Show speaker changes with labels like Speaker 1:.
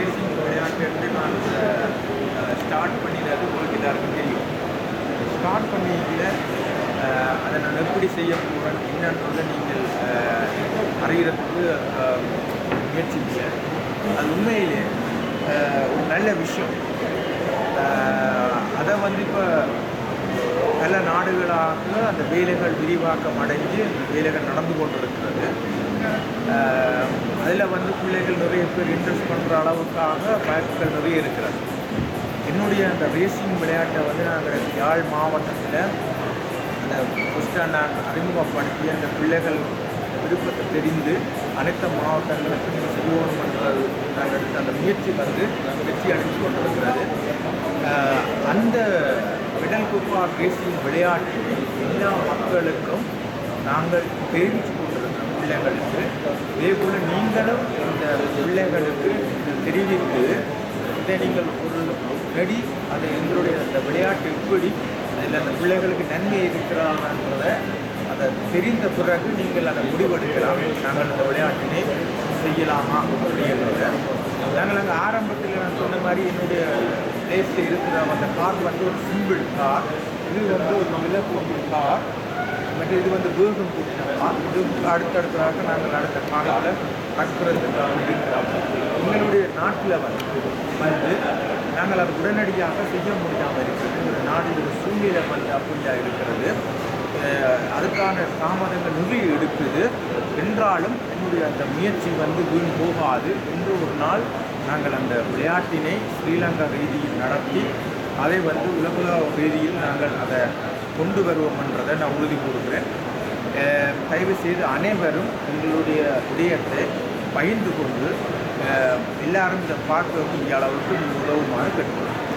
Speaker 1: Racing விளையாட்டு நான் start பண்ணியில் அது உங்களுக்கு எல்லாருக்கும் தெரியும். ஸ்டார்ட் பண்ணியில் அதை நான் எப்படி செய்ய போகிறேன் என்னன்றதை நீங்கள் அறிகிறதுக்கு முயற்சிங்க. அது உண்மையிலே ஒரு நல்ல விஷயம். அதை வந்து இப்போ பல நாடுகளாக அந்த வேலைகள் விரிவாக்கம் அடைஞ்சு அந்த வேலைகள் நடந்து கொண்டிருக்கிறது. அதில் வந்து பிள்ளைகள் நிறைய பேர் இன்ட்ரெஸ்ட் பண்ணுற அளவுக்காக வாய்ப்புகள் நிறைய இருக்கிறது. என்னுடைய அந்த ரேசிங் விளையாட்டை வந்து நாங்கள் யாழ் மாவட்டத்தில் அந்த ஃபஸ்ட்டாக நான் அறிமுகப்படுத்தி அந்த பிள்ளைகள் விருப்பத்தை தெரிந்து அனைத்து மாவட்டங்களுக்கும் நீங்கள் செய்யணும் பண்ணுறது நாங்கள் எடுத்த அந்த முயற்சி வந்து வெற்றி அடைந்து கொண்டிருக்கிறது. அந்த விடல் குப்பா ரேசிங் விளையாட்டு எல்லா மக்களுக்கும் நாங்கள் தெரிவித்து பிள்ளைகளுக்கு. இதே போல் நீங்களும் இந்த பிள்ளைகளுக்கு தெரிவித்து இதை நீங்கள் ஒரு நடி அதை எங்களுடைய அந்த விளையாட்டு எப்படி அதில் அந்த பிள்ளைகளுக்கு நன்மை இருக்கிறாங்கன்றதை அதை தெரிந்த பிறகு நீங்கள் அதை முடிவெடுக்கலாம். நாங்கள் இந்த விளையாட்டினை செய்யலாமா அப்படிங்கிறத நாங்கள் அங்கே ஆரம்பத்தில் நான் சொன்ன மாதிரி என்னுடைய லேஸில் இருக்கிற அந்த கார் வந்து ஒரு சிம்பிள் கார் இது வந்து ஒரு விலக்கு கார் மற்ற இது வந்து வீடும் இது அடுத்தடுத்ததாக நாங்கள் நடந்த காலத்தில் கட்டுறதுக்காக இருக்கிறோம் எங்களுடைய நாட்டில் வந்து வந்து நாங்கள் அது உடனடியாக செய்ய முடியாமல் இருக்கிறது. ஒரு நாடு சூழ்நிலை வந்து அப்படியா இருக்கிறது. அஹ் அதுக்கான தாமதங்கள் நிறைய எடுக்குது என்றாலும் என்னுடைய அந்த முயற்சி வந்து வீண் போகாது என்று ஒரு நாள் நாங்கள் அந்த விளையாட்டினை ஸ்ரீலங்கா ரீதியில் நடத்தி அதை வந்து உலக ரீதியில் நாங்கள் அதை கொண்டு வருவோம்ன்றதை நான் உறுதி கூறுகிறேன். தயவுசெய்து தயவு செய்து அனைவரும் எங்களுடைய விடயத்தை பகிர்ந்து கொண்டு எல்லாரும் இதை பார்க்கக்கூடிய அளவுக்கு உதவுமாறு கேட்டுக்கொள்கிறேன்